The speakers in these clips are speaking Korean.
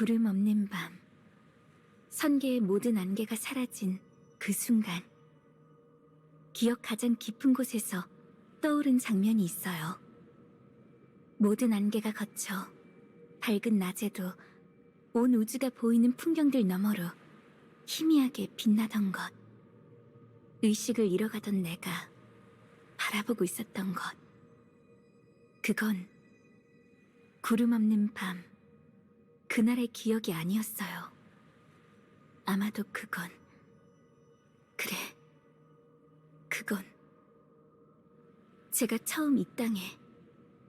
구름 없는 밤. 선계의 모든 안개가 사라진 그 순간. 기억 가장 깊은 곳에서 떠오른 장면이 있어요. 모든 안개가 거쳐 밝은 낮에도 온 우주가 보이는 풍경들 너머로 희미하게 빛나던 것. 의식을 잃어가던 내가 바라보고 있었던 것. 그건 구름 없는 밤, 그날의 기억이 아니었어요. 아마도 그건, 그래, 그건 제가 처음 이 땅에,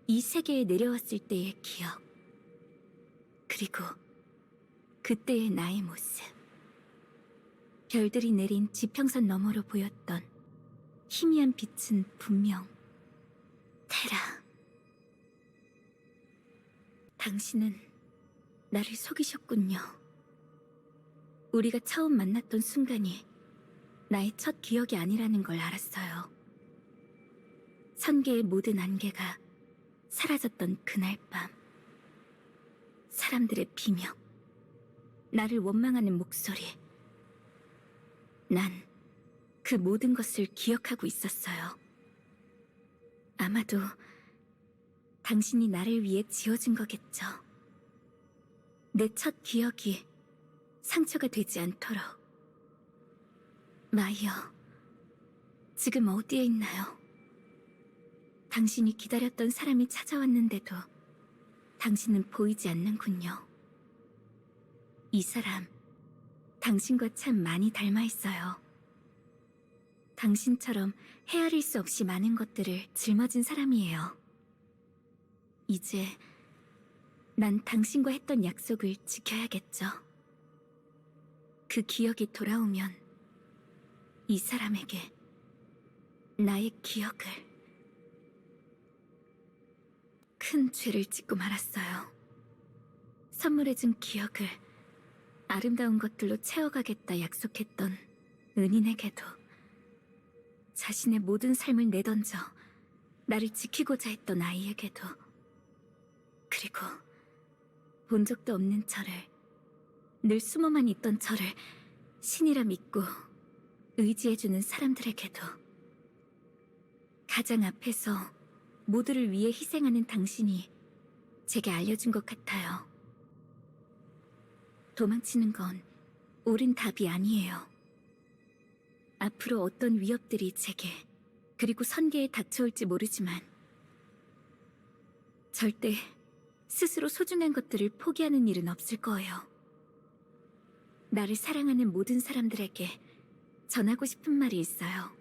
이 세계에 내려왔을 때의 기억. 그리고 그때의 나의 모습. 별들이 내린 지평선 너머로 보였던 희미한 빛은 분명 테라. 당신은 나를 속이셨군요. 우리가 처음 만났던 순간이 나의 첫 기억이 아니라는 걸 알았어요. 선계의 모든 안개가 사라졌던 그날 밤. 사람들의 비명. 나를 원망하는 목소리. 난 그 모든 것을 기억하고 있었어요. 아마도 당신이 나를 위해 지어준 거겠죠. 내 첫 기억이 상처가 되지 않도록. 마이어, 지금 어디에 있나요? 당신이 기다렸던 사람이 찾아왔는데도 당신은 보이지 않는군요. 이 사람, 당신과 참 많이 닮아 있어요. 당신처럼 헤아릴 수 없이 많은 것들을 짊어진 사람이에요. 이제 난 당신과 했던 약속을 지켜야겠죠. 그 기억이 돌아오면 이 사람에게 나의 기억을 큰 죄를 짓고 말았어요. 선물해준 기억을 아름다운 것들로 채워가겠다 약속했던 은인에게도 자신의 모든 삶을 내던져 나를 지키고자 했던 아이에게도 그리고 본 적도 없는 저를 늘 숨어만 있던 저를 신이라 믿고 의지해주는 사람들에게도 가장 앞에서 모두를 위해 희생하는 당신이 제게 알려준 것 같아요. 도망치는 건 옳은 답이 아니에요. 앞으로 어떤 위협들이 제게 그리고 선계에 닥쳐올지 모르지만 절대 스스로 소중한 것들을 포기하는 일은 없을 거예요. 나를 사랑하는 모든 사람들에게 전하고 싶은 말이 있어요.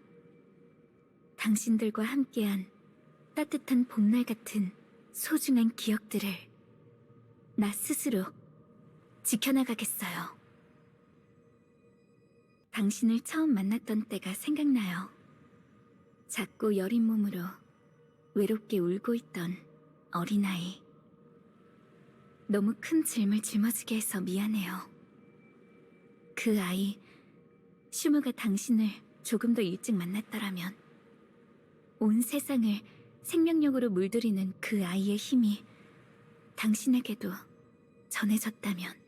당신들과 함께한 따뜻한 봄날 같은 소중한 기억들을 나 스스로 지켜나가겠어요. 당신을 처음 만났던 때가 생각나요. 작고 여린 몸으로 외롭게 울고 있던 어린아이. 너무 큰 짐을 짊어지게 해서 미안해요. 그 아이, 슈무가 당신을 조금 더 일찍 만났더라면 온 세상을 생명력으로 물들이는 그 아이의 힘이 당신에게도 전해졌다면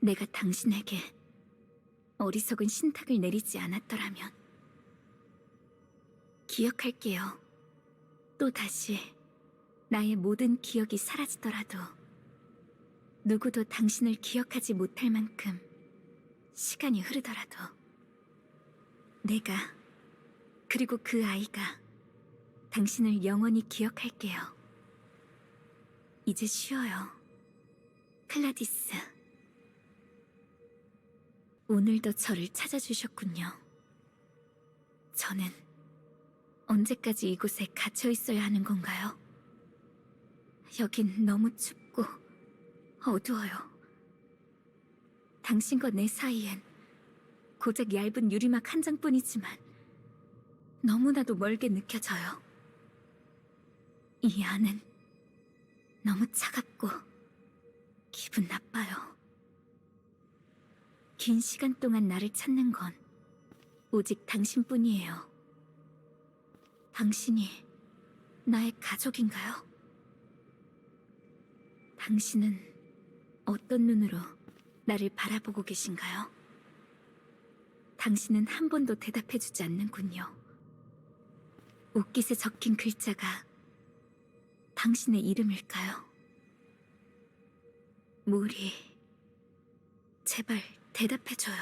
내가 당신에게 어리석은 신탁을 내리지 않았더라면 기억할게요. 또 다시 나의 모든 기억이 사라지더라도 누구도 당신을 기억하지 못할 만큼 시간이 흐르더라도 내가 그리고 그 아이가 당신을 영원히 기억할게요. 이제 쉬어요. 클라디스. 오늘도 저를 찾아주셨군요. 저는 언제까지 이곳에 갇혀 있어야 하는 건가요? 여긴 너무 춥고 어두워요. 당신과 내 사이엔 고작 얇은 유리막 한 장뿐이지만 너무나도 멀게 느껴져요. 이 안은 너무 차갑고 기분 나빠요. 긴 시간 동안 나를 찾는 건 오직 당신뿐이에요. 당신이 나의 가족인가요? 당신은 어떤 눈으로 나를 바라보고 계신가요? 당신은 한 번도 대답해주지 않는군요. 옷깃에 적힌 글자가 당신의 이름일까요? 모리, 제발 대답해줘요.